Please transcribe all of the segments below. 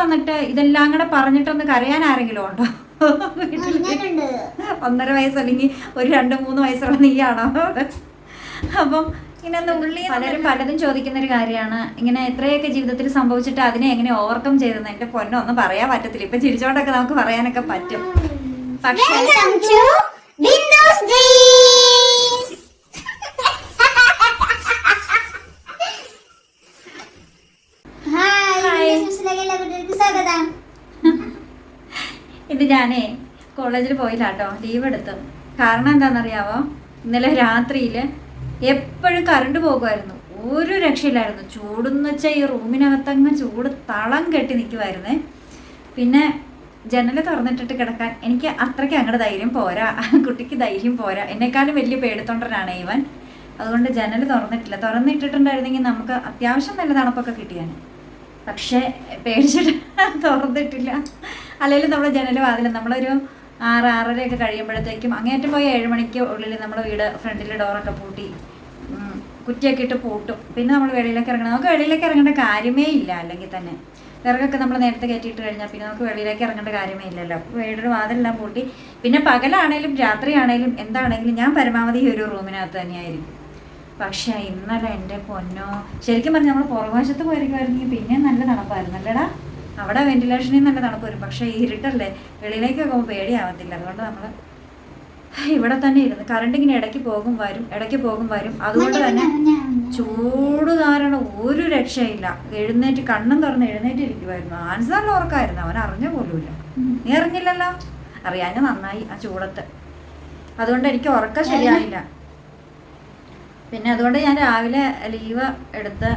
വന്നിട്ട് ഇതെല്ലാം കൂടെ പറഞ്ഞിട്ടൊന്ന് കരയാൻ ആരെങ്കിലും ഉണ്ടോ? ഒന്നര വയസ്സ് അല്ലെങ്കിൽ ഒരു രണ്ട് മൂന്ന് വയസ്സുള്ള നീയാണോ? അപ്പം ഇങ്ങനെ ഉള്ളി പലരും പലതും ചോദിക്കുന്ന ഒരു കാര്യമാണ്. ഇങ്ങനെ എത്രയൊക്കെ ജീവിതത്തിൽ സംഭവിച്ചിട്ട് അതിനെ എങ്ങനെ ഓവർകം ചെയ്തെന്ന് എന്റെ പൊന്നൊന്നും പറയാൻ പറ്റത്തില്ല. ഇപ്പൊ ചിരിച്ചോണ്ടൊക്കെ നമുക്ക് പറയാനൊക്കെ പറ്റും. പക്ഷേ ഇത് ഞാനേ കോളേജിൽ പോയില്ല കേട്ടോ ലീവ് എടുത്തു. കാരണം എന്താണെന്നറിയാവോ? ഇന്നലെ രാത്രിയിൽ എപ്പോഴും കറണ്ട് പോകുമായിരുന്നു. ഒരു രക്ഷയില്ലായിരുന്നു. ചൂടെന്ന് വെച്ചാൽ ഈ റൂമിനകത്തങ്ങ് ചൂട് തളം കെട്ടി നിൽക്കുമായിരുന്നേ പിന്നെ ജനൽ തുറന്നിട്ടിട്ട് കിടക്കാൻ എനിക്ക് അത്രയ്ക്ക് അങ്ങോട്ട് ധൈര്യം പോരാ. കുട്ടിക്ക് ധൈര്യം പോരാ. എന്നെക്കാളും വലിയ പേടിത്തൊണ്ടനാണ് ഇവൻ. അതുകൊണ്ട് ജനൽ തുറന്നിട്ടില്ല. തുറന്നിട്ടിട്ടുണ്ടായിരുന്നെങ്കിൽ നമുക്ക് അത്യാവശ്യം നല്ല തണുപ്പൊക്കെ കിട്ടിയാണ് പക്ഷേ പേടിച്ചിട്ട് തുറന്നിട്ടില്ല. അല്ലെങ്കിൽ നമ്മൾ ജനൽ വാതിൽ നമ്മളൊരു ആറ് ആറരയൊക്കെ കഴിയുമ്പോഴത്തേക്കും അങ്ങേറ്റം പോയി ഏഴ് മണിക്ക് ഉള്ളിൽ നമ്മുടെ വീട് ഫ്രണ്ടിൽ ഡോറൊക്കെ പൂട്ടി കുറ്റിയൊക്കെ ഇട്ട് പൂട്ടും. പിന്നെ നമ്മൾ വെളിയിലേക്ക് ഇറങ്ങണം. നമുക്ക് വെളിയിലേക്ക് ഇറങ്ങേണ്ട കാര്യമേ ഇല്ല അല്ലെങ്കിൽ തന്നെ. വിറകൊക്കെ നമ്മൾ നേരത്തെ കയറ്റിയിട്ട് കഴിഞ്ഞാൽ പിന്നെ നമുക്ക് വെളിയിലേക്ക് ഇറങ്ങേണ്ട കാര്യമേ ഇല്ലല്ലോ. വീടിന് വാതിലെല്ലാം പൂട്ടി. പിന്നെ പകലാണേലും രാത്രിയാണേലും എന്താണെങ്കിലും ഞാൻ പരമാവധി ഒരു റൂമിനകത്ത് തന്നെയായിരിക്കും. പക്ഷേ ഇന്നലെ എന്റെ പൊന്നോ ശരിക്കും പറഞ്ഞാൽ നമ്മൾ പുറകുവശത്ത് പോയിരിക്കുമായിരുന്നെങ്കിൽ പിന്നെ നല്ല തണുപ്പായിരുന്നു അല്ലേടാ? അവിടെ വെന്റിലേഷനിൽ നല്ല തണുപ്പ് വരും പക്ഷേ ഇരുട്ടല്ലേ? വെളിയിലേക്കൊക്കെ പോകുമ്പോൾ പേടിയാവത്തില്ല അതുകൊണ്ട് നമ്മൾ ഇവിടെ തന്നെ ഇരുന്ന് കറണ്ട് ഇങ്ങനെ ഇടയ്ക്ക് പോകും വരും ഇടയ്ക്ക് പോകും വരും. അതുകൊണ്ട് തന്നെ ചൂട് കാരണം ഒരു രക്ഷയില്ല. എഴുന്നേറ്റ് കണ്ണും തുറന്ന് എഴുന്നേറ്റ് ഇരിക്കുമായിരുന്നു ആൻസറിൽ നല്ല ഉറക്കമായിരുന്നു അവൻ അറിഞ്ഞ പോലുമില്ല. നീ അറിഞ്ഞില്ലല്ലോ? അറിയാഞ്ഞ നന്നായി ആ ചൂടത്ത്. അതുകൊണ്ട് എനിക്ക് ഉറക്കം ശരിയായില്ല. പിന്നെ അതുകൊണ്ട് ഞാൻ രാവിലെ ലീവ് എടുത്ത്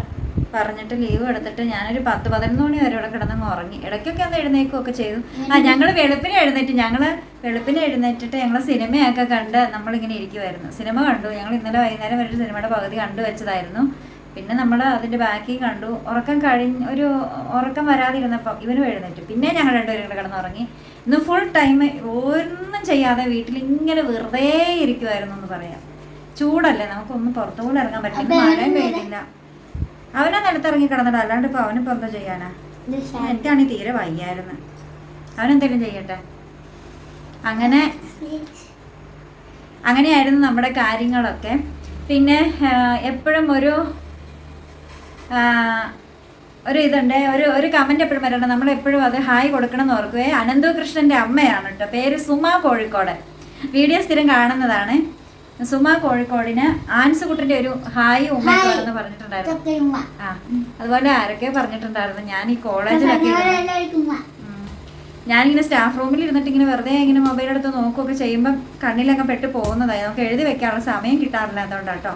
പറഞ്ഞിട്ട് ലീവ് എടുത്തിട്ട് ഞാനൊരു പത്ത് പതിനൊന്ന് മണി വരെ ഇവിടെ കിടന്നങ്ങ് ഉറങ്ങി. ഇടയ്ക്കൊക്കെ ഒന്ന് എഴുന്നേക്കുകയൊക്കെ ചെയ്തു. ആ ഞങ്ങൾ വെളുപ്പിനെ എഴുന്നേറ്റ് ഞങ്ങൾ വെളുപ്പിനെ എഴുന്നേറ്റിട്ട് ഞങ്ങൾ സിനിമയൊക്കെ കണ്ട് നമ്മളിങ്ങനെ ഇരിക്കുമായിരുന്നു സിനിമ കണ്ടു. ഞങ്ങൾ ഇന്നലെ വൈകുന്നേരം വരെ സിനിമയുടെ പകുതി കണ്ടു വെച്ചതായിരുന്നു. പിന്നെ നമ്മൾ അതിന്റെ ബാക്കി കണ്ടു. ഉറക്കം കഴിഞ്ഞ് ഒരു ഉറക്കം വരാതിരുന്നപ്പം ഇവനും എഴുന്നേറ്റ്. പിന്നെ ഞങ്ങൾ രണ്ടുപേരും കൂടെ കിടന്നുറങ്ങി. ഇന്ന് ഫുൾ ടൈം ഒന്നും ചെയ്യാതെ വീട്ടിൽ ഇങ്ങനെ വെറുതെ ഇരിക്കുമായിരുന്നു എന്ന് പറയാം. ചൂടല്ലേ? നമുക്കൊന്നും പുറത്തു പോലും ഇറങ്ങാൻ പറ്റില്ല. മഴയും പെയ്തില്ല. അവനൊന്ന് നിലത്തിറങ്ങി കിടന്നിട്ട് അല്ലാണ്ട് ഇപ്പൊ അവനിപ്പോ എന്താ ചെയ്യാനാ? എനിക്കാണെങ്കിൽ തീരെ വയ്യായിരുന്നു. അവനെന്തെങ്കിലും ചെയ്യട്ടെ? അങ്ങനെ അങ്ങനെയായിരുന്നു നമ്മുടെ കാര്യങ്ങളൊക്കെ. പിന്നെ എപ്പോഴും ഒരു ഒരു ഇതുണ്ട്. ഒരു ഒരു കമന്റ് എപ്പോഴും വരണം നമ്മൾ എപ്പോഴും അത് ഹായ് കൊടുക്കണം എന്ന് ഓർക്കുവേ അനന്തു കൃഷ്ണന്റെ അമ്മയാണ് കേട്ടോ. പേര് സുമ കോഴിക്കോട്. വീഡിയോ സ്ഥിരം കാണുന്നതാണ്. സുമ കോഴിക്കോടിന് ആൻസുകുട്ടിന്റെ ഒരു ഹായ് ഉമ്മ പറഞ്ഞിട്ടുണ്ടായിരുന്നു. ആ അതുപോലെ ആരൊക്കെ പറഞ്ഞിട്ടുണ്ടായിരുന്നു? ഞാൻ ഈ കോളേജിലൊക്കെ. ഞാനിങ്ങനെ സ്റ്റാഫ് റൂമിൽ ഇരുന്നിട്ട് ഇങ്ങനെ വെറുതെ ഇങ്ങനെ മൊബൈൽ എടുത്ത് നോക്കുകയൊക്കെ ചെയ്യുമ്പോൾ കണ്ണിലൊക്കെ പെട്ട് പോകുന്നതായി. നമുക്ക് എഴുതി വെക്കാനുള്ള സമയം കിട്ടാറില്ല അതുകൊണ്ടാട്ടോ.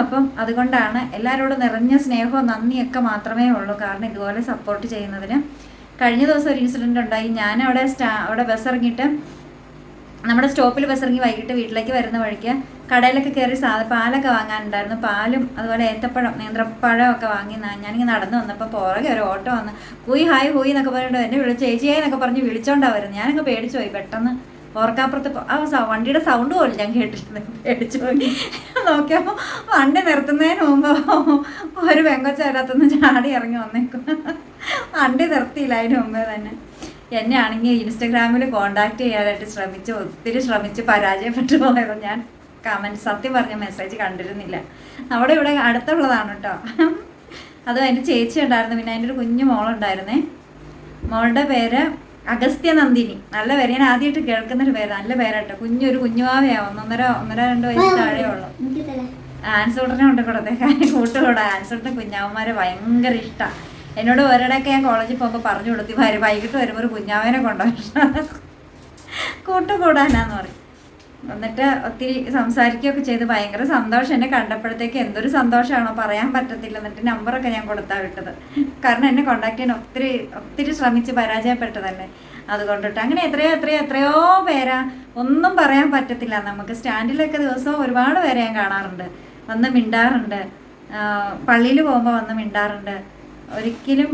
അപ്പം അതുകൊണ്ടാണ് എല്ലാവരോടും നിറഞ്ഞ സ്നേഹവും നന്ദിയൊക്കെ മാത്രമേ ഉള്ളൂ. കാരണം ഇതുപോലെ സപ്പോർട്ട് ചെയ്യുന്നതിന്. കഴിഞ്ഞ ദിവസം ഒരു ഇൻസിഡന്റ് ഉണ്ടായി. ഞാൻ അവിടെ സ്റ്റാ അവിടെ ബസ് ഇറങ്ങിയിട്ട് നമ്മുടെ സ്റ്റോപ്പിൽ ബസ് ഇറങ്ങി വൈകിട്ട് വീട്ടിലേക്ക് വരുന്ന വഴിക്ക് കടയിലൊക്കെ കയറി സാധ പാലൊക്കെ വാങ്ങാനുണ്ടായിരുന്നു. പാലും അതുപോലെ ഏത്തപ്പഴം നേന്ത്രപ്പഴം ഒക്കെ വാങ്ങി ഞാനിങ്ങനെ നടന്നു വന്നപ്പോൾ പുറകെ ഒരു ഓട്ടോ വന്ന് ഹൂയ് ഹായ് ഹൂയ് എന്നൊക്കെ പറഞ്ഞിട്ട് എന്നെ വിളിച്ചു ചേച്ചിയായി എന്നൊക്കെ പറഞ്ഞ് വിളിച്ചോണ്ടാ വരുന്നത് ഞാനൊക്കെ പേടിച്ചു പോയി. പെട്ടെന്ന് ഓർക്കാപ്പുറത്ത് ആ വണ്ടിയുടെ സൗണ്ട് പോലും ഞാൻ കേട്ടിട്ടുണ്ട് പേടിച്ചു പോയി. നോക്കിയപ്പോൾ വണ്ടി നിർത്തുന്നതിന് മുമ്പ് ഒരു പെങ്കൊച്ചതിനകത്തുനിന്ന് ചാടി ഇറങ്ങി വന്നേക്കും വണ്ടി നിർത്തിയില്ല അതിന് മുമ്പേ തന്നെ. എന്നെ ആണെങ്കിൽ ഇൻസ്റ്റഗ്രാമിൽ കോണ്ടാക്ട് ചെയ്യാനായിട്ട് ശ്രമിച്ച് ഒത്തിരി ശ്രമിച്ച് പരാജയപ്പെട്ടു പോയത് ഞാൻ കമന്റ് സത്യം പറഞ്ഞ മെസ്സേജ് കണ്ടിരുന്നില്ല. അവിടെ ഇവിടെ അടുത്തുള്ളതാണ് കേട്ടോ അതും എന്റെ ചേച്ചി ഉണ്ടായിരുന്നു. പിന്നെ അതിന്റെ ഒരു കുഞ്ഞു മോളുണ്ടായിരുന്നേ. മോളുടെ പേര് അഗസ്ത്യ നന്ദിനി. നല്ല പേര്. ഞാൻ ആദ്യമായിട്ട് കേൾക്കുന്നൊരു പേര്. നല്ല പേരാട്ടോ. കുഞ്ഞൊരു കുഞ്ഞുവാവയാ ഒന്നൊന്നര ഒന്നര രണ്ട് വയസ്സ് താഴെ ഉള്ളു. ആൻസൂട്ടനെ കൊണ്ട് കൊടുത്തേക്കാൻ കൂട്ടുകൂടാ ആൻസൂട്ടിന് കുഞ്ഞാവന്മാരെ ഭയങ്കര ഇഷ്ടമാണ് എന്നോട് ഒരിടയ്ക്ക് ഞാൻ കോളേജിൽ പോകുമ്പോൾ പറഞ്ഞു കൊടുത്തി ഭാര്യ വൈകിട്ട് വരുമ്പോൾ ഒരു കുഞ്ഞാവനെ കൊണ്ടുവരണം. കൂട്ടുകൂടാനാന്ന് പറയും. എന്നിട്ട് ഒത്തിരി സംസാരിക്കുകയൊക്കെ ചെയ്ത് ഭയങ്കര സന്തോഷം. എന്നെ കണ്ടപ്പോഴത്തേക്ക് എന്തൊരു സന്തോഷമാണോ പറയാൻ പറ്റത്തില്ല എന്നിട്ട് നമ്പറൊക്കെ ഞാൻ കൊടുത്താ വിട്ടത്. കാരണം എന്നെ കോണ്ടാക്ട് ചെയ്യാൻ ഒത്തിരി ഒത്തിരി ശ്രമിച്ച് പരാജയപ്പെട്ടതല്ലേ. അതുകൊണ്ടിട്ട് അങ്ങനെ എത്രയോ എത്രയോ എത്രയോ പേരാ ഒന്നും പറയാൻ പറ്റത്തില്ല. നമുക്ക് സ്റ്റാൻഡിലൊക്കെ ദിവസവും ഒരുപാട് പേരെ ഞാൻ കാണാറുണ്ട്. വന്ന് മിണ്ടാറുണ്ട്. പള്ളിയിൽ പോകുമ്പോൾ വന്ന് മിണ്ടാറുണ്ട്. ഒരിക്കലും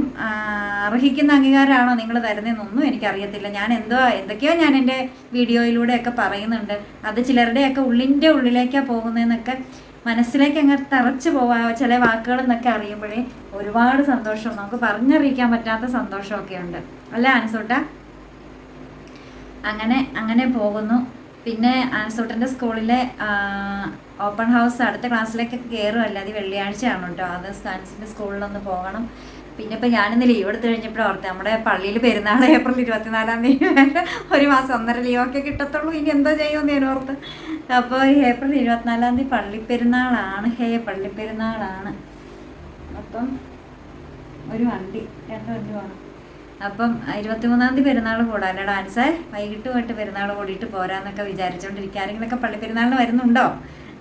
അർഹിക്കുന്ന അംഗീകാരമാണോ നിങ്ങൾ തരുന്നതെന്നൊന്നും എനിക്കറിയത്തില്ല. ഞാൻ എന്തോ എന്തൊക്കെയോ ഞാൻ എന്റെ വീഡിയോയിലൂടെയൊക്കെ പറയുന്നുണ്ട്. അത് ചിലരുടെയൊക്കെ ഉള്ളിന്റെ ഉള്ളിലേക്കാണ് പോകുന്നതെന്നൊക്കെ മനസ്സിലേക്ക് അങ്ങ് തറച്ചു പോവാ ചില വാക്കുകൾ എന്നൊക്കെ അറിയുമ്പോഴേ ഒരുപാട് സന്തോഷം. നമുക്ക് പറഞ്ഞറിയിക്കാൻ പറ്റാത്ത സന്തോഷമൊക്കെ ഉണ്ട് അല്ലേ ആനസൂട്ട അങ്ങനെ അങ്ങനെ പോകുന്നു. പിന്നെ ആൻസോട്ടന്റെ സ്കൂളിലെ ഓപ്പൺ ഹൗസ് അടുത്ത ക്ലാസ്സിലേക്കൊക്കെ കയറും. അല്ലാതെ വെള്ളിയാഴ്ചയാണ് കേട്ടോ. അത് സ്കാൻസിന്റെ സ്കൂളിലൊന്ന് പോകണം. പിന്നെ ഇപ്പം ഞാനിന്ന് ലീവ് എടുത്തു കഴിഞ്ഞപ്പോൾ ഓർത്ത് നമ്മുടെ പള്ളിയിൽ പെരുന്നാൾ ഏപ്രിൽ ഇരുപത്തിനാലാം തീയതി വരെ ഒരു മാസം ഒന്നര ലീവൊക്കെ കിട്ടത്തുള്ളൂ. ഇനി എന്തോ ചെയ്യുമെന്ന് ഞാൻ ഓർത്ത്. അപ്പോൾ ഏപ്രിൽ ഇരുപത്തിനാലാം തീയതി പള്ളിപ്പെരുന്നാളാണ് ഹേ പള്ളിപ്പെരുന്നാളാണ് അപ്പം ഒരു വണ്ടി രണ്ട് വണ്ടി വേണം. അപ്പം ഇരുപത്തിമൂന്നാം തീയതി പെരുന്നാൾ കൂടാല്ലേ? ഡാൻസ്? വൈകിട്ട് പോയിട്ട് പെരുന്നാൾ കൂടിയിട്ട് പോരാന്നൊക്കെ വിചാരിച്ചുകൊണ്ടിരിക്കുക ആരെങ്കിലൊക്കെ പള്ളി പെരുന്നാളിന് വരുന്നുണ്ടോ?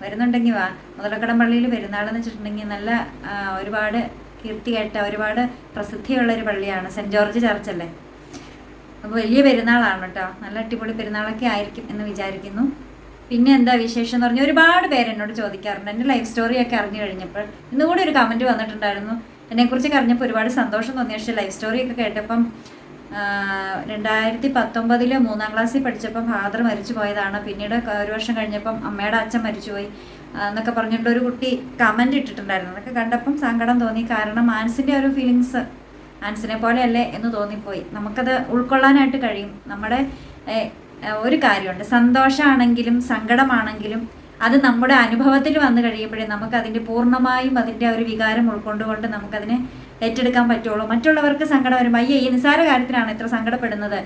വരുന്നുണ്ടെങ്കിൽ വാ. മുതലക്കടം പള്ളിയിൽ പെരുന്നാളെന്ന് വെച്ചിട്ടുണ്ടെങ്കിൽ നല്ല ഒരുപാട് കീർത്തി കേട്ട ഒരുപാട് പ്രസിദ്ധിയുള്ള ഒരു പള്ളിയാണ് സെന്റ് ജോർജ് ചർച്ച് അല്ലേ? അപ്പോൾ വലിയ പെരുന്നാളാണ് കേട്ടോ. നല്ല അടിപൊളി പെരുന്നാളൊക്കെ ആയിരിക്കും എന്ന് വിചാരിക്കുന്നു. പിന്നെ എന്താ വിശേഷം എന്ന് പറഞ്ഞാൽ ഒരുപാട് പേര് എന്നോട് ചോദിക്കാറുണ്ട്. എന്റെ ലൈഫ് സ്റ്റോറിയൊക്കെ അറിഞ്ഞു കഴിഞ്ഞപ്പോൾ ഇന്നുകൂടി ഒരു കമന്റ് വന്നിട്ടുണ്ടായിരുന്നു. എന്നെക്കുറിച്ചൊക്കെ അറിഞ്ഞപ്പോൾ ഒരുപാട് സന്തോഷം തോന്നി. പക്ഷേ ലൈഫ് സ്റ്റോറിയൊക്കെ കേട്ടപ്പം രണ്ടായിരത്തി പത്തൊമ്പതിൽ മൂന്നാം ക്ലാസ്സിൽ പഠിച്ചപ്പം ഫാദർ മരിച്ചു പോയതാണ്. പിന്നീട് ഒരു വർഷം കഴിഞ്ഞപ്പം അമ്മയുടെ അച്ഛൻ മരിച്ചുപോയി എന്നൊക്കെ പറഞ്ഞിട്ട് ഒരു കുട്ടി കമന്റ് ഇട്ടിട്ടുണ്ടായിരുന്നു. അതൊക്കെ കണ്ടപ്പം സങ്കടം തോന്നി. കാരണം മാനസിന്റെ ഒരു ഫീലിങ്സ് ആൻസിനെ പോലെയല്ലേ എന്ന് തോന്നിപ്പോയി. നമുക്കത് ഉൾക്കൊള്ളാനായിട്ട് കഴിയും. നമ്മുടെ ഒരു കാര്യമുണ്ട്. സന്തോഷമാണെങ്കിലും സങ്കടമാണെങ്കിലും അത് നമ്മുടെ അനുഭവത്തിൽ വന്നു കഴിയുമ്പോഴേ നമുക്ക് അതിന്റെ പൂർണമായും അതിന്റെ ഒരു വികാരം ഉൾക്കൊണ്ടുകൊണ്ട് നമുക്കതിനെ ഏറ്റെടുക്കാൻ പറ്റുള്ളൂ. മറ്റുള്ളവർക്ക് സങ്കടം വരുമ്പോൾ അയ്യേ ഈ നിസ്സാര കാര്യത്തിനാണ് ഇത്ര സങ്കടപ്പെടുന്നത്?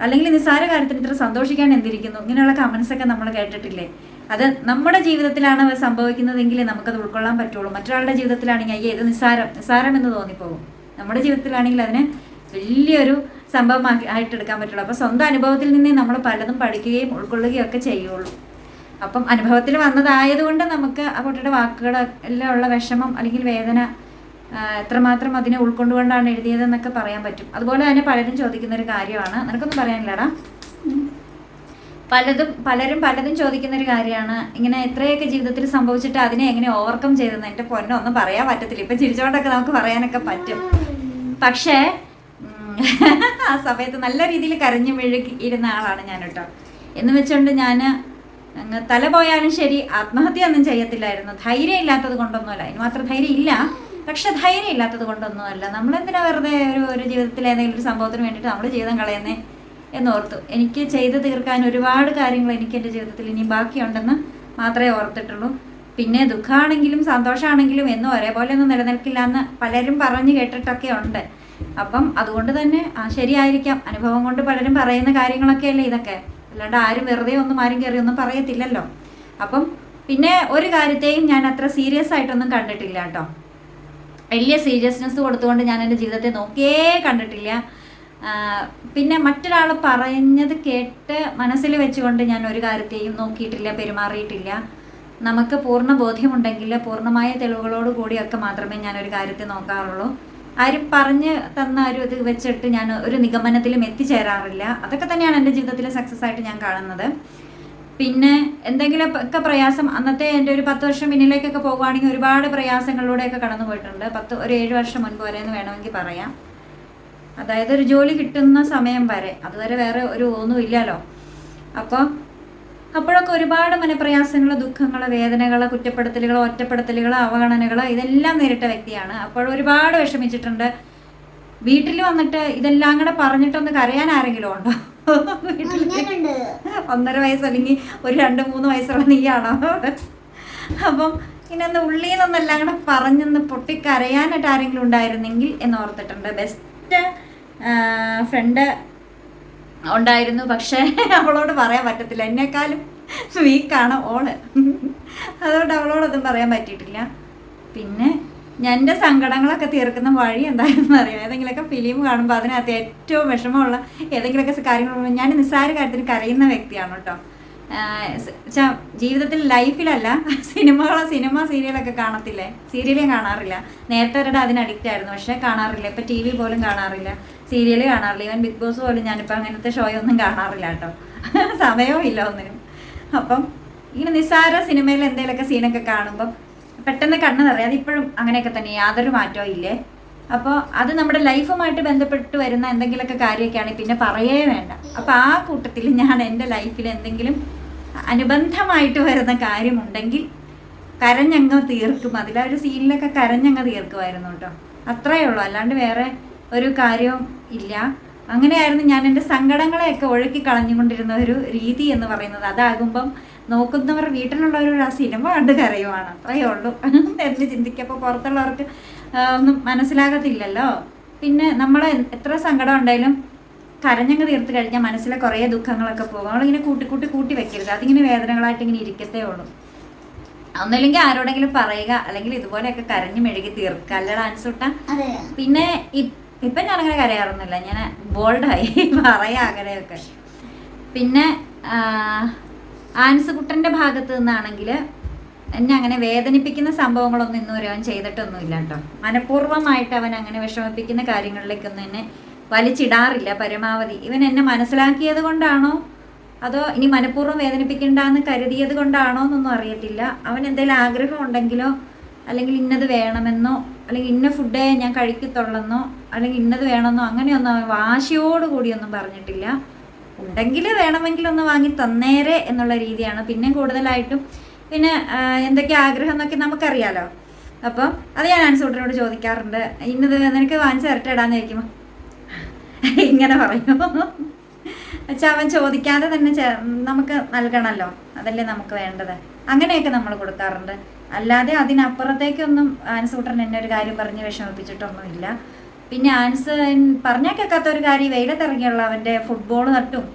അല്ലെങ്കിൽ നിസ്സാര കാര്യത്തിന് ഇത്ര സന്തോഷിക്കാൻ എന്തിരിക്കുന്നു? ഇങ്ങനെയുള്ള കമൻസ് ഒക്കെ നമ്മൾ കേട്ടിട്ടില്ലേ? അത് നമ്മുടെ ജീവിതത്തിലാണ് സംഭവിക്കുന്നതെങ്കിൽ നമുക്കത് ഉൾക്കൊള്ളാൻ പറ്റുള്ളൂ. മറ്റൊരാളുടെ ജീവിതത്തിലാണെങ്കിൽ അയ്യേ ഇത് നിസ്സാരം നിസ്സാരം എന്ന് തോന്നിപ്പോകും. നമ്മുടെ ജീവിതത്തിലാണെങ്കിൽ അതിനെ വലിയൊരു സംഭവമാക്കി ആയിട്ട് എടുക്കാൻ പറ്റുള്ളൂ. അപ്പോൾ സ്വന്തം അനുഭവത്തിൽ നിന്നേ നമ്മൾ പലതും പഠിക്കുകയും ഉൾക്കൊള്ളുകയും ഒക്കെ ചെയ്യുള്ളൂ. അപ്പം അനുഭവത്തിൽ വന്നതായതുകൊണ്ട് നമുക്ക് ആ കുട്ടിയുടെ വാക്കുകൾ എല്ലാം ഉള്ള വിഷമം അല്ലെങ്കിൽ വേദന എത്രമാത്രം അതിനെ ഉൾക്കൊണ്ടുകൊണ്ടാണ് എഴുതിയതെന്നൊക്കെ പറയാൻ പറ്റും. അതുപോലെ തന്നെ പലരും ചോദിക്കുന്ന ഒരു കാര്യമാണ്. നിനക്കൊന്നും പറയാനില്ലടാ? പലതും പലരും പലതും ചോദിക്കുന്ന ഒരു കാര്യമാണ്. ഇങ്ങനെ എത്രയൊക്കെ ജീവിതത്തിൽ സംഭവിച്ചിട്ട് അതിനെ എങ്ങനെ ഓവർകം ചെയ്തെന്ന് എന്റെ പൊന്നൊന്നും പറയാൻ പറ്റത്തില്ല. ഇപ്പം ചിരിച്ചോണ്ടൊക്കെ നമുക്ക് പറയാനൊക്കെ പറ്റും. പക്ഷേ ആ സമയത്ത് നല്ല രീതിയിൽ കരഞ്ഞു മെഴുകി ഇരുന്ന ആളാണ് ഞാൻ കേട്ടോ എന്ന് വെച്ചുകൊണ്ട് ഞാൻ അങ്ങ് തല പോയാലും ശരി ആത്മഹത്യ ഒന്നും ചെയ്യത്തില്ലായിരുന്നു. ധൈര്യം ഇല്ലാത്തത് കൊണ്ടൊന്നുമല്ല. അതിന് മാത്രം ധൈര്യം ഇല്ല പക്ഷെ ധൈര്യം ഇല്ലാത്തത് കൊണ്ടൊന്നുമല്ല. നമ്മളെന്തിനാ വെറുതെ ഒരു ഒരു ജീവിതത്തിൽ ഏതെങ്കിലും ഒരു സംഭവത്തിന് വേണ്ടിയിട്ട് നമ്മൾ ജീവിതം കളയുന്നേ എന്നോർത്തു. എനിക്ക് ചെയ്തു തീർക്കാൻ ഒരുപാട് കാര്യങ്ങൾ എനിക്ക് എന്റെ ജീവിതത്തിൽ ഇനി ബാക്കിയുണ്ടെന്ന് മാത്രമേ ഓർത്തിട്ടുള്ളൂ. പിന്നെ ദുഃഖമാണെങ്കിലും സന്തോഷമാണെങ്കിലും എന്നും ഒരേപോലെ ഒന്നും നിലനിൽക്കില്ല എന്ന് പലരും പറഞ്ഞു കേട്ടിട്ടൊക്കെ ഉണ്ട്. അപ്പം അതുകൊണ്ട് തന്നെ ശരിയായിരിക്കാം. അനുഭവം കൊണ്ട് പലരും പറയുന്ന കാര്യങ്ങളൊക്കെ അല്ലേ ഇതൊക്കെ. അല്ലാണ്ട് ആരും വെറുതെ ഒന്നും ആരും കയറി ഒന്നും പറയത്തില്ലല്ലോ. അപ്പം പിന്നെ ഒരു കാര്യത്തെയും ഞാൻ അത്ര സീരിയസ് ആയിട്ടൊന്നും കണ്ടിട്ടില്ല കേട്ടോ. വലിയ സീരിയസ്നെസ് കൊടുത്തുകൊണ്ട് ഞാൻ എന്റെ ജീവിതത്തെ നോക്കിയേ കണ്ടിട്ടില്ല. പിന്നെ മറ്റൊരാൾ പറഞ്ഞത് കേട്ട് മനസ്സിൽ വെച്ചുകൊണ്ട് ഞാൻ ഒരു കാര്യത്തെയും നോക്കിയിട്ടില്ല പെരുമാറിയിട്ടില്ല. നമുക്ക് പൂർണ ബോധ്യമുണ്ടെങ്കിൽ പൂർണമായ തെളിവുകളോട് കൂടിയൊക്കെ മാത്രമേ ഞാൻ ഒരു കാര്യത്തെ നോക്കാറുള്ളൂ. ആരും പറഞ്ഞ് തന്ന ഒരു ഇത് വെച്ചിട്ട് ഞാൻ ഒരു നിഗമനത്തിലും എത്തിച്ചേരാറില്ല. അതൊക്കെ തന്നെയാണ് എന്റെ ജീവിതത്തിലെ സക്സസ് ആയിട്ട് ഞാൻ കാണുന്നത്. പിന്നെ എന്തെങ്കിലും ഒക്കെ പ്രയാസം അന്നത്തെ എന്റെ ഒരു പത്ത് വർഷം പിന്നിലേക്കൊക്കെ പോകുവാണെങ്കിൽ ഒരുപാട് പ്രയാസങ്ങളിലൂടെയൊക്കെ കടന്നു പോയിട്ടുണ്ട്. പത്ത് ഒരു ഏഴ് വർഷം മുൻപ് വരെ എന്ന് വേണമെങ്കിൽ പറയാം. അതായത് ഒരു ജോലി കിട്ടുന്ന സമയം വരെ. അതുവരെ വേറെ ഒരു ഒന്നുമില്ലല്ലോ അപ്പോൾ അപ്പോഴൊക്കെ ഒരുപാട് മനപ്രയാസങ്ങൾ ദുഃഖങ്ങൾ വേദനകൾ കുറ്റപ്പെടുത്തലുകൾ ഒറ്റപ്പെടുത്തലുകൾ അവഗണനകൾ ഇതെല്ലാം നേരിട്ട വ്യക്തിയാണ്. അപ്പോൾ ഒരുപാട് വിഷമിച്ചിട്ടുണ്ട്. വീട്ടിൽ വന്നിട്ട് ഇതെല്ലാം കൂടെ പറഞ്ഞിട്ടൊന്ന് കരയാൻ ആരെങ്കിലും ഉണ്ടോ? വീട്ടിൽ ഒന്നര വയസ്സ് അല്ലെങ്കിൽ ഒരു രണ്ട് മൂന്ന് വയസ്സുള്ള നീയാണോ? അപ്പം പിന്നെ ഒന്ന് ഉള്ളിൽ നിന്നെല്ലാം കൂടെ പറഞ്ഞൊന്ന് പൊട്ടിക്കരയാനായിട്ട് ആരെങ്കിലും ഉണ്ടായിരുന്നെങ്കിൽ എന്ന് ഓർത്തിട്ടുണ്ട്. ബെസ്റ്റ് ഫ്രണ്ട് ഉണ്ടായിരുന്നു. പക്ഷേ അവളോട് പറയാൻ പറ്റത്തില്ല. എന്നെക്കാളും വീക്കാണ് ഓൾ. അതുകൊണ്ട് അവളോടൊന്നും പറയാൻ പറ്റിയിട്ടില്ല. പിന്നെ എന്റെ സങ്കടങ്ങളൊക്കെ തീർക്കുന്ന വഴി എന്തായിരുന്നു അറിയാം? ഏതെങ്കിലുമൊക്കെ ഫിലിം കാണുമ്പോൾ അതിനകത്ത് ഏറ്റവും വിഷമമുള്ള ഏതെങ്കിലുമൊക്കെ കാര്യങ്ങൾ ഞാൻ നിസ്സാര കാര്യത്തിന് കരയുന്ന വ്യക്തിയാണ് കേട്ടോ. ജീവിതത്തിൽ ലൈഫിലല്ല സിനിമകളോ സിനിമ സീരിയലൊക്കെ കാണത്തില്ലേ? സീരിയലേ കാണാറില്ല. നേരത്തെ വരെ അതിന് അഡിക്റ്റ് ആയിരുന്നു പക്ഷേ കാണാറില്ല. ഇപ്പം ടി വി പോലും കാണാറില്ല. സീരിയൽ കാണാറില്ല. ഈവൻ ബിഗ് ബോസ് പോലും ഞാനിപ്പോൾ അങ്ങനത്തെ ഷോയൊന്നും കാണാറില്ല കേട്ടോ. സമയവും ഇല്ല ഒന്നിനും. അപ്പം ഇങ്ങനെ നിസ്സാര സിനിമയിൽ എന്തെങ്കിലുമൊക്കെ സീനൊക്കെ കാണുമ്പം പെട്ടെന്ന് കണ്ണ് നിറയാം. അതിപ്പോഴും അങ്ങനെയൊക്കെ തന്നെ യാതൊരു മാറ്റവും ഇല്ലേ? അപ്പോൾ അത് നമ്മുടെ ലൈഫുമായിട്ട് ബന്ധപ്പെട്ട് വരുന്ന എന്തെങ്കിലുമൊക്കെ കാര്യമൊക്കെയാണെങ്കിൽ പിന്നെ പറയേ വേണ്ട. അപ്പോൾ ആ കൂട്ടത്തിൽ ഞാൻ എന്റെ ലൈഫിൽ എന്തെങ്കിലും അനുബന്ധമായിട്ട് വരുന്ന കാര്യമുണ്ടെങ്കിൽ കരഞ്ഞങ്ങ് തീർക്കും. അതിലെ ഒരു സീനിലൊക്കെ കരഞ്ഞങ്ങ് തീർക്കുമായിരുന്നു കേട്ടോ. അത്രയേ ഉള്ളൂ. അല്ലാണ്ട് വേറെ ഒരു കാര്യവും ഇല്ല. അങ്ങനെയായിരുന്നു ഞാൻ എന്റെ സങ്കടങ്ങളെയൊക്കെ ഒഴുക്കി കളഞ്ഞുകൊണ്ടിരുന്ന ഒരു രീതി എന്ന് പറയുന്നത്. അതാകുമ്പം നോക്കുന്നവർ വീട്ടിലുള്ളവർ ആ സിനിമ കണ്ട് കരയുവാണ്. അത്രയേ ഉള്ളൂ. എന്ന് ചിന്തിക്കപ്പോൾ പുറത്തുള്ളവർക്ക് ആ, ഒന്നും മനസ്സിലാകത്തില്ലല്ലോ. പിന്നെ നമ്മൾ എത്ര സങ്കടം ഉണ്ടായാലും കരഞ്ഞങ്ങ് തീർത്ത് കഴിഞ്ഞാൽ മനസ്സിലെ കുറേ ദുഃഖങ്ങളൊക്കെ പോകും. നമ്മളിങ്ങനെ കൂട്ടി കൂട്ടി കൂട്ടി വെക്കരുത്. അതിങ്ങനെ വേദനകളായിട്ട് ഇങ്ങനെ ഇരിക്കത്തേ ഉള്ളൂ. ഒന്നില്ലെങ്കിൽ ആരോടെങ്കിലും പറയുക. അല്ലെങ്കിൽ ഇതുപോലെയൊക്കെ കരഞ്ഞു മെഴുകി തീർക്കുക. അല്ല ഡാൻസ് അതെ. പിന്നെ ഇപ്പം ഞാനങ്ങനെ കരയാറൊന്നുമില്ല. ഞാൻ ബോൾഡായി പറയാം അങ്ങനെയൊക്കെ പിന്നെ ആൻസ് കുട്ടന്റെ ഭാഗത്ത് നിന്നാണെങ്കിൽ എന്നെ അങ്ങനെ വേദനിപ്പിക്കുന്ന സംഭവങ്ങളൊന്നും ഇന്നും വരെ അവൻ ചെയ്തിട്ടൊന്നുമില്ല കേട്ടോ. മനഃപൂർവമായിട്ട് അവൻ അങ്ങനെ വിഷമിപ്പിക്കുന്ന കാര്യങ്ങളിലേക്കൊന്നും എന്നെ വലിച്ചിടാറില്ല പരമാവധി. ഇവൻ എന്നെ മനസ്സിലാക്കിയത് കൊണ്ടാണോ? അതോ ഇനി മനഃപൂർവം വേദനിപ്പിക്കണ്ടെന്ന് കരുതിയത് കൊണ്ടാണോ എന്നൊന്നും അറിയത്തില്ല. അവൻ എന്തെങ്കിലും ആഗ്രഹം ഉണ്ടെങ്കിലോ അല്ലെങ്കിൽ ഇന്നത് വേണമെന്നോ അല്ലെങ്കിൽ ഇന്ന ഫുഡേ ഞാൻ കഴിക്കത്തുള്ളെന്നോ അല്ലെങ്കിൽ ഇന്നത് വേണമെന്നോ അങ്ങനെയൊന്നും അവൻ വാശിയോടുകൂടിയൊന്നും പറഞ്ഞിട്ടില്ല. ഉണ്ടെങ്കിൽ വേണമെങ്കിൽ ഒന്ന് വാങ്ങി തന്നേരെ എന്നുള്ള രീതിയാണ്. പിന്നെ കൂടുതലായിട്ടും പിന്നെ എന്തൊക്കെ ആഗ്രഹം എന്നൊക്കെ നമുക്കറിയാലോ. അപ്പം അത് ഞാൻ ആൻസൂട്ടനോട് ചോദിക്കാറുണ്ട്. ഇന്നത് നിനക്ക് വാങ്ങിച്ച് ചോദിക്കുമ്പോൾ ഇങ്ങനെ പറയൂ വെച്ചാൽ അവൻ ചോദിക്കാതെ തന്നെ നമുക്ക് നൽകണമല്ലോ അതല്ലേ നമുക്ക് വേണ്ടത്. അങ്ങനെയൊക്കെ നമ്മൾ കൊടുക്കാറുണ്ട്. അല്ലാതെ അതിനപ്പുറത്തേക്കൊന്നും ആൻസൂട്ടൻ എന്നെ ഒരു കാര്യം പറഞ്ഞ് വിഷമിപ്പിച്ചിട്ടൊന്നുമില്ല. പിന്നെ ആൻസ് പറഞ്ഞാൽ കേൾക്കാത്ത ഒരു കാര്യം വെയിലത്തിറങ്ങിയുള്ള അവന്റെ ഫുട്ബോൾ തട്ടും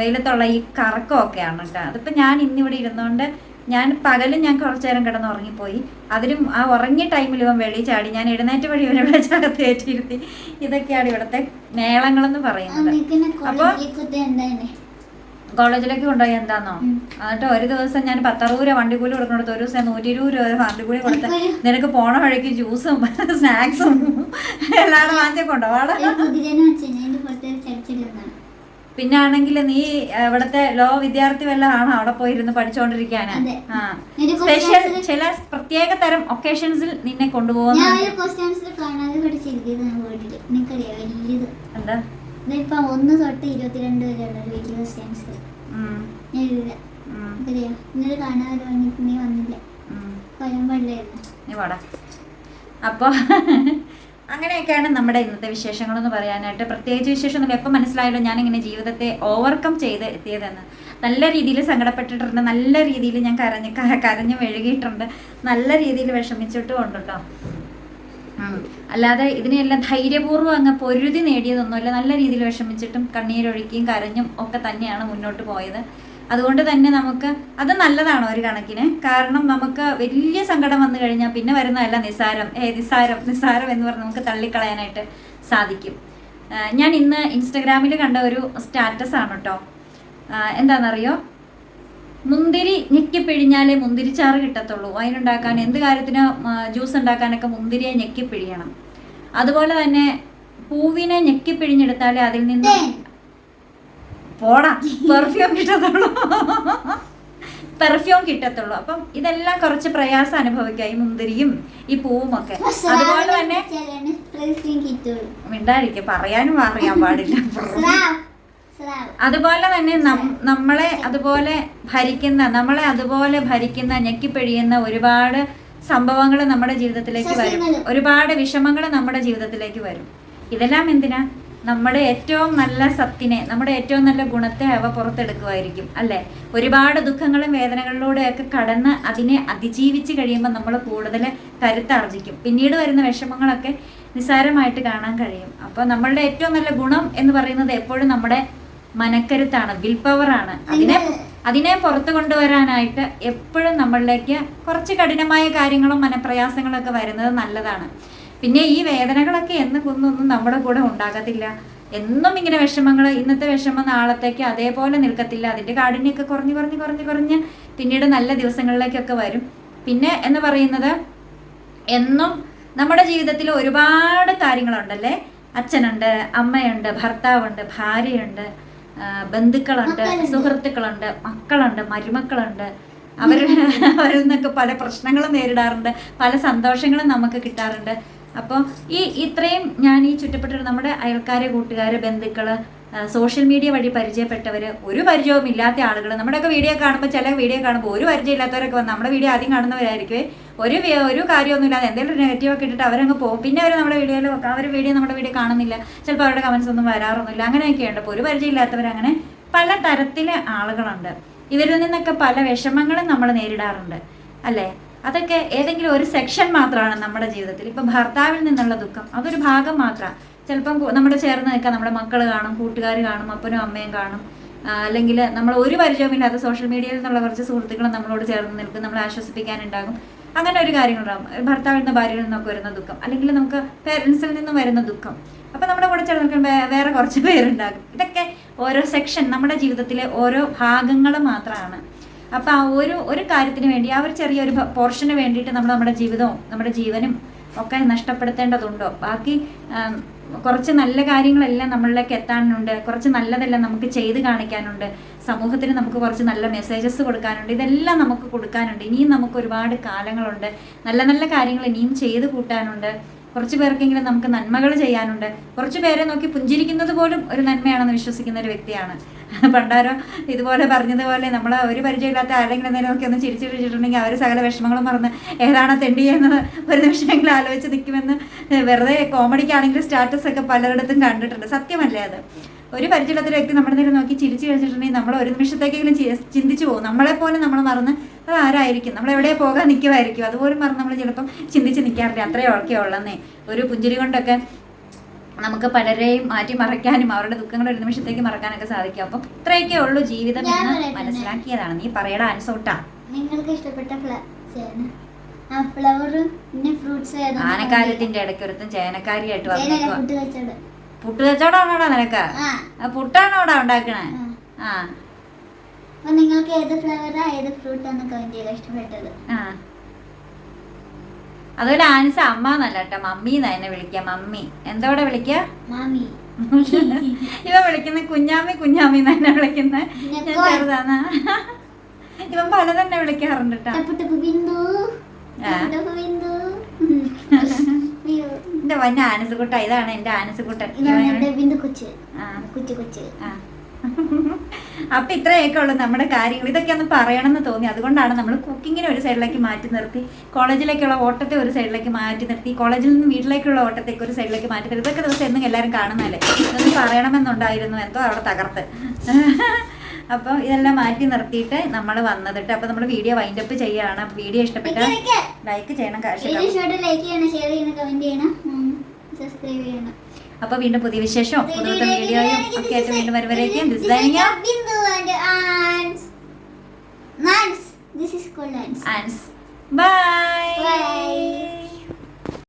വെയിലത്തുള്ള ഈ കറക്കമൊക്കെയാണ് കേട്ടോ. അതിപ്പോൾ ഞാൻ ഇന്നിവിടെ ഇരുന്നുകൊണ്ട് ഞാൻ പകലും ഞാൻ കുറച്ചു നേരം കിടന്ന് ഉറങ്ങിപ്പോയി. അതിലും ആ ഉറങ്ങിയ ടൈമിൽ ഇവൻ വെളി ചാടി. ഞാൻ എഴുന്നേറ്റ് വഴി ഇവരെ ഇവിടെ ചകത്ത് കയറ്റിയിരുത്തി. ഇതൊക്കെയാണ് ഇവിടുത്തെ മേളങ്ങളെന്ന് പറയുന്നത്. അപ്പോൾ കോളേജിലേക്ക് കൊണ്ടുപോയി എന്താന്നോ. എന്നിട്ട് ഒരു ദിവസം ഞാൻ പത്തറുപത് രൂപ വണ്ടി കൂലി കൊടുക്കുന്നിടത്ത് ഒരു ദിവസം നൂറ്റി ഇരുപത് രൂപ വണ്ടി കൂലി കൊടുത്ത്. നിനക്ക് പോണ വഴിക്ക് ജ്യൂസും സ്നാക്സും എല്ലാവരും വാങ്ങിച്ചു കൊണ്ടുപോവാടാ ഒരു കുതിരനെ വെച്ചു എന്റെ പുറത്ത് ചടിച്ചിരുന്നാണ് പിന്നെ ആണെങ്കിൽ നീ ഇവിടത്തെ ലോ വിദ്യാർത്ഥി വല്ല ആണോ അവിടെ പോയിരുന്ന്. ആ. സ്പെഷ്യൽ ചില പ്രത്യേക തരം ഒക്കേഷൻസിൽ നിന്നെ കൊണ്ടുപോകുന്ന ഒന്ന് തൊട്ട് ഇരുപത്തിരണ്ട് വരെയുള്ള ക്വസ്റ്റ്യൻസ് ഇന്നലെ കാണാതെ നീ വന്നില്ല? ഉം. കൊല്ലം പള്ളിയായിരുന്നു നീ വാടാ. അപ്പോൾ അങ്ങനെയൊക്കെയാണ് നമ്മുടെ ഇന്നത്തെ വിശേഷങ്ങൾ എന്ന് പറയാനായിട്ട് പ്രത്യേകിച്ച് വിശേഷമൊന്നുമില്ല. എപ്പോൾ മനസ്സിലായല്ലോ ഞാനിങ്ങനെ ജീവിതത്തെ ഓവർകം ചെയ്ത് എത്തിയതെന്ന്. നല്ല രീതിയിൽ സങ്കടപ്പെട്ടിട്ടുണ്ട്. നല്ല രീതിയിൽ ഞാൻ കരഞ്ഞു കരഞ്ഞ് മെഴുകിയിട്ടുണ്ട്. നല്ല രീതിയിൽ വിഷമിച്ചിട്ടും ഉണ്ട് കേട്ടോ. അല്ലാതെ ഇതിനെല്ലാം ധൈര്യപൂർവം അങ്ങ് പൊരുതി നേടിയതൊന്നുമല്ല. നല്ല രീതിയിൽ വിഷമിച്ചിട്ടും കണ്ണീരൊഴുക്കിയും കരഞ്ഞും ഒക്കെ തന്നെയാണ് മുന്നോട്ട് പോയത്. അതുകൊണ്ട് തന്നെ നമുക്ക് അത് നല്ലതാണ് ഒരു കണക്കിന്? കാരണം നമുക്ക് വലിയ സങ്കടം വന്നു കഴിഞ്ഞാൽ പിന്നെ വരുന്നതല്ല നിസാരം ഏ നിസാരം നിസാരം എന്ന് പറഞ്ഞ് നമുക്ക് തള്ളിക്കളയാനായിട്ട് സാധിക്കും. ഞാൻ ഇന്ന് ഇൻസ്റ്റഗ്രാമിൽ കണ്ട ഒരു സ്റ്റാറ്റസ് ആണ് കേട്ടോ എന്താണെന്നറിയോ മുന്തിരി ഞെക്കി പിഴിഞ്ഞാലേ മുന്തിരിച്ചാറ് കിട്ടത്തുള്ളൂ. അതിനുണ്ടാക്കാൻ എന്ത് കാര്യത്തിന് ജ്യൂസ് ഉണ്ടാക്കാനൊക്കെ മുന്തിരിയെ ഞെക്കി പിഴിയണം അതുപോലെ തന്നെ പൂവിനെ ഞെക്കി പിഴിഞ്ഞെടുത്താലേ അതിൽ നിന്ന്. പോടാ പെർഫ്യൂം കിട്ടത്തുള്ളൂ. പെർഫ്യൂം കിട്ടത്തുള്ളൂ. അപ്പം ഇതെല്ലാം കുറച്ച് പ്രയാസം അനുഭവിക്കുക ഈ മുന്തിരിയും ഈ പൂവും ഒക്കെ അതുപോലെ തന്നെ മിണ്ടായിരിക്കും പറയാനും അറിയാൻ പാടില്ല. അതുപോലെ തന്നെ നമ്മളെ അതുപോലെ ഭരിക്കുന്ന നമ്മളെ അതുപോലെ ഭരിക്കുന്ന ഞെക്കിപ്പിഴിയുന്ന ഒരുപാട് സംഭവങ്ങൾ നമ്മുടെ ജീവിതത്തിലേക്ക് വരും. ഒരുപാട് വിഷമങ്ങൾ നമ്മുടെ ജീവിതത്തിലേക്ക് വരും. ഇതെല്ലാം എന്തിനാ? നമ്മുടെ ഏറ്റവും നല്ല സത്തിനെ നമ്മുടെ ഏറ്റവും നല്ല ഗുണത്തെ അവ പുറത്തെടുക്കുമായിരിക്കും അല്ലേ? ഒരുപാട് ദുഃഖങ്ങളും വേദനകളിലൂടെയൊക്കെ കടന്ന് അതിനെ അതിജീവിച്ച് കഴിയുമ്പോൾ നമ്മൾ കൂടുതൽ കരുത്താർജിക്കും. പിന്നീട് വരുന്ന വിഷമങ്ങളൊക്കെ നിസ്സാരമായിട്ട് കാണാൻ കഴിയും. അപ്പോൾ നമ്മളുടെ ഏറ്റവും നല്ല ഗുണം എന്ന് പറയുന്നത് എപ്പോഴും നമ്മുടെ മനക്കരുത്താണ് വിൽ പവറാണ് അതിനെ അതിനെ പുറത്തു കൊണ്ടുവരാനായിട്ട് എപ്പോഴും നമ്മളിലേക്ക് കുറച്ച് കഠിനമായ കാര്യങ്ങളും മനപ്രയാസങ്ങളൊക്കെ വരുന്നത് നല്ലതാണ്. പിന്നെ ഈ വേദനകളൊക്കെ എന്ന് കുന്നൊന്നും നമ്മുടെ കൂടെ ഉണ്ടാകത്തില്ല. എന്നും ഇങ്ങനെ വിഷമങ്ങൾ ഇന്നത്തെ വിഷമം നാളത്തേക്ക് അതേപോലെ നിൽക്കത്തില്ല. അതിന്റെ കാഠിന്യമൊക്കെ കുറഞ്ഞ് കുറഞ്ഞ് കുറഞ്ഞ് കുറഞ്ഞ് പിന്നീട് നല്ല ദിവസങ്ങളിലേക്കൊക്കെ വരും. പിന്നെ എന്ന് പറയുന്നത് എന്നും നമ്മുടെ ജീവിതത്തിൽ ഒരുപാട് കാര്യങ്ങളുണ്ടല്ലേ? അച്ഛനുണ്ട് അമ്മയുണ്ട് ഭർത്താവുണ്ട് ഭാര്യയുണ്ട് ബന്ധുക്കളുണ്ട് സുഹൃത്തുക്കളുണ്ട് മക്കളുണ്ട് മരുമക്കളുണ്ട്. അവരുടെ അവരിൽ നിന്നൊക്കെ പല പ്രശ്നങ്ങളും നേരിടാറുണ്ട്. പല സന്തോഷങ്ങളും നമുക്ക് കിട്ടാറുണ്ട്. അപ്പോൾ ഈ ഇത്രയും ഞാൻ ഈ ചുറ്റപ്പെട്ടിട്ട് നമ്മുടെ അയൽക്കാരെ കൂട്ടുകാർ ബന്ധുക്കൾ സോഷ്യൽ മീഡിയ വഴി പരിചയപ്പെട്ടവർ ഒരു പരിചയവും ഇല്ലാത്ത ആളുകൾ നമ്മുടെയൊക്കെ വീഡിയോ കാണുമ്പോൾ ചില വീഡിയോ കാണുമ്പോൾ ഒരു പരിചയം ഇല്ലാത്തവരൊക്കെ വന്ന് നമ്മുടെ വീഡിയോ ആദ്യം കാണുന്നവരായിരിക്കും ഒരു ഒരു കാര്യമൊന്നും ഇല്ലാതെ എന്തെങ്കിലും നെഗറ്റീവൊക്കെ ഇട്ടിട്ട് അവരങ്ങ് പോകും. പിന്നെ അവർ നമ്മുടെ വീഡിയോയിൽ അവർ വീഡിയോ നമ്മുടെ വീഡിയോ കാണുന്നില്ല. ചിലപ്പോൾ അവരുടെ കമൻസ് ഒന്നും വരാറൊന്നുമില്ല. അങ്ങനെയൊക്കെയുണ്ട് ഒരു പരിചയം ഇല്ലാത്തവർ അങ്ങനെ പല തരത്തിലെ ആളുകളുണ്ട്. ഇവരിൽ നിന്നൊക്കെ പല വിഷമങ്ങളും നമ്മൾ നേരിടാറുണ്ട്. അല്ലേ? അതൊക്കെ ഏതെങ്കിലും ഒരു സെക്ഷൻ മാത്രമാണ് നമ്മുടെ ജീവിതത്തിൽ. ഇപ്പം ഭർത്താവിൽ നിന്നുള്ള ദുഃഖം അതൊരു ഭാഗം മാത്രമാണ് ചിലപ്പം നമ്മുടെ ചേർന്ന് നിൽക്കാൻ നമ്മുടെ മക്കൾ കാണും കൂട്ടുകാർ കാണും അപ്പനും അമ്മയും കാണും. അല്ലെങ്കിൽ നമ്മൾ ഒരു പരിചയവുമില്ലാത്ത സോഷ്യൽ മീഡിയയിൽ നിന്നുള്ള കുറച്ച് സുഹൃത്തുക്കൾ നമ്മളോട് ചേർന്ന് നിൽക്കും നമ്മളെ ആശ്വസിപ്പിക്കാനുണ്ടാകും. അങ്ങനെ ഒരു കാര്യങ്ങളുണ്ടാകും. ഭർത്താവിൽ നിന്ന് ഭാര്യയിൽ നിന്നൊക്കെ വരുന്ന ദുഃഖം അല്ലെങ്കിൽ നമുക്ക് പേരൻസിൽ നിന്നും വരുന്ന ദുഃഖം. അപ്പം നമ്മുടെ കൂടെ ചേർന്ന് വേറെ കുറച്ച് പേരുണ്ടാകും. ഇതൊക്കെ ഓരോ സെക്ഷൻ നമ്മുടെ ജീവിതത്തിലെ ഓരോ ഭാഗങ്ങൾ മാത്രമാണ് അപ്പം ആ ഒരു ഒരു കാര്യത്തിന് വേണ്ടി ആ ഒരു ചെറിയൊരു പോർഷന് വേണ്ടിയിട്ട് നമ്മൾ നമ്മുടെ ജീവിതവും നമ്മുടെ ജീവനും ഒക്കെ നഷ്ടപ്പെടുത്തേണ്ടതുണ്ടോ? ബാക്കി കുറച്ച് നല്ല കാര്യങ്ങളെല്ലാം നമ്മളിലേക്ക് എത്താനുണ്ട്. കുറച്ച് നല്ലതെല്ലാം നമുക്ക് ചെയ്ത് കാണിക്കാനുണ്ട്. സമൂഹത്തിന് നമുക്ക് കുറച്ച് നല്ല മെസ്സേജസ് കൊടുക്കാനുണ്ട്. ഇതെല്ലാം നമുക്ക് കൊടുക്കാനുണ്ട്. ഇനിയും നമുക്ക് ഒരുപാട് കാലങ്ങളുണ്ട്. നല്ല നല്ല കാര്യങ്ങൾ ഇനിയും ചെയ്ത് കൂട്ടാനുണ്ട്. കുറച്ച് പേർക്കെങ്കിലും നമുക്ക് നന്മകൾ ചെയ്യാനുണ്ട്. കുറച്ച് പേരെ നോക്കി പുഞ്ചിരിക്കുന്നത് പോലും ഒരു നന്മയാണെന്ന് വിശ്വസിക്കുന്ന ഒരു വ്യക്തിയാണ് പണ്ടാരോ ഇതുപോലെ പറഞ്ഞതുപോലെ നമ്മൾ ഒരു പരിചയമില്ലാത്ത ആരെങ്കിലും എന്തെങ്കിലും നോക്കി ഒന്ന് ചിരിച്ചു ചിരിച്ചിട്ടുണ്ടെങ്കിൽ അവർ സകല വിഷമങ്ങളും മറന്ന് ഏതാണ് തെണ്ടി എന്നത് ഒരു നിമിഷമെങ്കിലും ആലോചിച്ച് നിൽക്കുമെന്ന് വെറുതെ കോമഡിക്കാണെങ്കിൽ സ്റ്റാറ്റസ് ഒക്കെ പലയിടത്തും കണ്ടിട്ടുണ്ട്. സത്യമല്ലേ അത്? ഒരു പരിചയമില്ലാത്ത വ്യക്തി നമ്മുടെ നേരെ നോക്കി ചിരിച്ചു കഴിച്ചിട്ടുണ്ടെങ്കിൽ നമ്മൾ ഒരു നിമിഷത്തേക്കെങ്കിലും ചിന്തിച്ചു പോകും. നമ്മളെപ്പോലെ നമ്മൾ മറന്ന് അത് ആരായിരിക്കും? നമ്മൾ എവിടെ പോകാൻ നിൽക്കുമായിരിക്കും അതുപോലും മറന്ന് നമ്മൾ ചിലപ്പം ചിന്തിച്ച് നിൽക്കാറില്ല. അത്രയും ഒക്കെ ഉള്ളന്നേ. ഒരു പുഞ്ചിരി കൊണ്ടൊക്കെ നമുക്ക് പലരെയും മാറ്റി മറയ്ക്കാനും അവരുടെ ദുഃഖങ്ങൾ ഒരു നിമിഷത്തേക്ക് മറക്കാനൊക്കെ സാധിക്കും. അപ്പം ഇത്രയൊക്കെ ഉള്ളൂ ജീവിതം എന്ന് മനസ്സിലാക്കിയതാണ്. നീ പറയടാ അനുസോട്ടാ നിങ്ങൾക്ക് ഇഷ്ടപ്പെട്ട ആനക്കാലത്തിന്റെ ഫ്ലവറും പിന്നെ ഫ്രൂട്ട്സ് ആനക്കാര്യത്തിന്റെ ഇടയ്ക്ക് ഒരുത്തും ചേനക്കാരിയായിട്ട് വെച്ചത് പുട്ട് കച്ചവടമാണോടാ നിനക്ക്? പുട്ടാണോടാ ഉണ്ടാക്കണേ? ആ. നിങ്ങൾക്ക് ഏത് ഫ്ലവറാ ഏത് ഫ്രൂട്ടാണ് കമന്റ് ഇഷ്ടപ്പെട്ടത്? ആ. അതുപോലെ ആൻസ അമ്മ എന്നല്ല കേട്ടോ. മമ്മി എന്നാ എന്നെ വിളിക്കുക. മമ്മി. എന്തോടെ വിളിക്കുക? മാമി. ഇവ വിളിക്കുന്ന കുഞ്ഞാമ്മി കുഞ്ഞാമ്മി എന്നാ എന്നെ വിളിക്കുന്ന. ഞാൻ ചെറുതാണ് ഇവൻ പല തന്നെ വിളിക്കാറുണ്ട് എന്റെ വന്ന ആനസുകുട്ട ഇതാണ് എന്റെ ആനസുകുട്ടൻ കൊച്ചു കൊച്ച് ആ. അപ്പൊ ഇത്രയൊക്കെ ഉള്ളു നമ്മുടെ കാര്യങ്ങൾ. ഇതൊക്കെ ഒന്ന് പറയണമെന്ന് തോന്നി. അതുകൊണ്ടാണ് നമ്മൾ കുക്കിങ്ങിനെ ഒരു സൈഡിലേക്ക് മാറ്റി നിർത്തി കോളേജിലേക്കുള്ള ഓട്ടത്തെ ഒരു സൈഡിലേക്ക് മാറ്റി നിർത്തി കോളേജിൽ നിന്ന് വീട്ടിലേക്കുള്ള ഓട്ടത്തേക്ക് ഒരു സൈഡിലേക്ക് മാറ്റി നിർത്തി. ഇതൊക്കെ ദിവസം എന്നും എല്ലാവരും കാണുന്നതല്ലേ? ഇതൊന്നും പറയണമെന്നുണ്ടായിരുന്നു എന്തോ അവിടെ തകർത്ത്. അപ്പോൾ ഇതെല്ലാം മാറ്റി നിർത്തിയിട്ട് നമ്മൾ വന്നിട്ട് അപ്പോൾ നമ്മൾ വീഡിയോ വൈൻഡ് അപ്പ് ചെയ്യാണ്. വീഡിയോ ഇഷ്ടപ്പെട്ട. ലൈക്ക് ചെയ്യണം ലൈക്ക് ചെയ്യണം ഷെയർ ചെയ്യണം കമന്റ് ചെയ്യണം സബ്സ്ക്രൈബ് ചെയ്യണം. അപ്പോൾ വീണ്ടും പുതിയ വിശേഷവും പുതിയ വീഡിയോയും ഒക്കെ ആയിട്ട് വീണ്ടും വരവരേക്കും Bye.